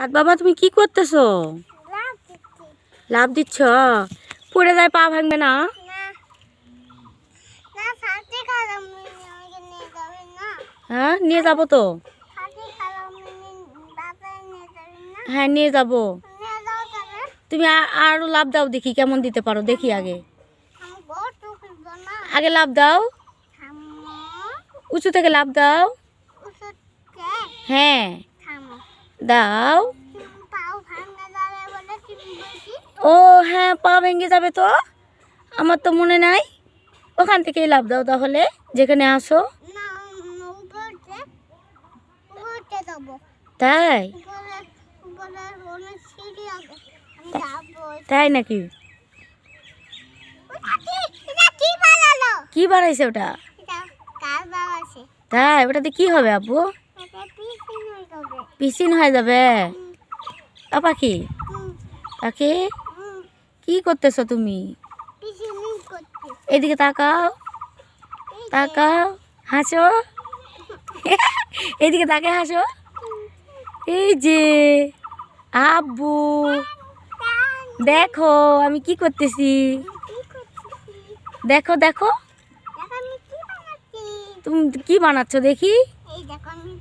সাত বাবা তুমি কি করতেছো? লাভ দিচ্ছ? পড়ে যায় পা ভাঙবে না? হ্যাঁ নিয়ে যাব তো। হ্যাঁ নিয়ে যাব। তুমি আরও লাভ দাও দেখি কেমন দিতে পারো দেখি আগে। আগে লাভ দাও। উঁচু থেকে লাভ দাও। হ্যাঁ। দাও। ও হ্যাঁ পা ভেঙে যাবে তো। আমার তো মনে নাই। ওখান থেকেই লাভ দাও তাহলে যেখানে আসো। তাই? তাই নাকি? কি বানাইছে ওটা? তাই ওটাতে কি হবে আপু? পিসিন হয়ে যাবে? ও পাখি? পাখি? কি করতেছো তুমি? এদিকে তাকাও। তাকাও। হাসো। এদিকে তাকে হাসো। এই যে, আব্বু। দেখো, আমি কি করতেছি? দেখো দেখো। তুমি কি বানাচ্ছ দেখি? এই দেখো আমি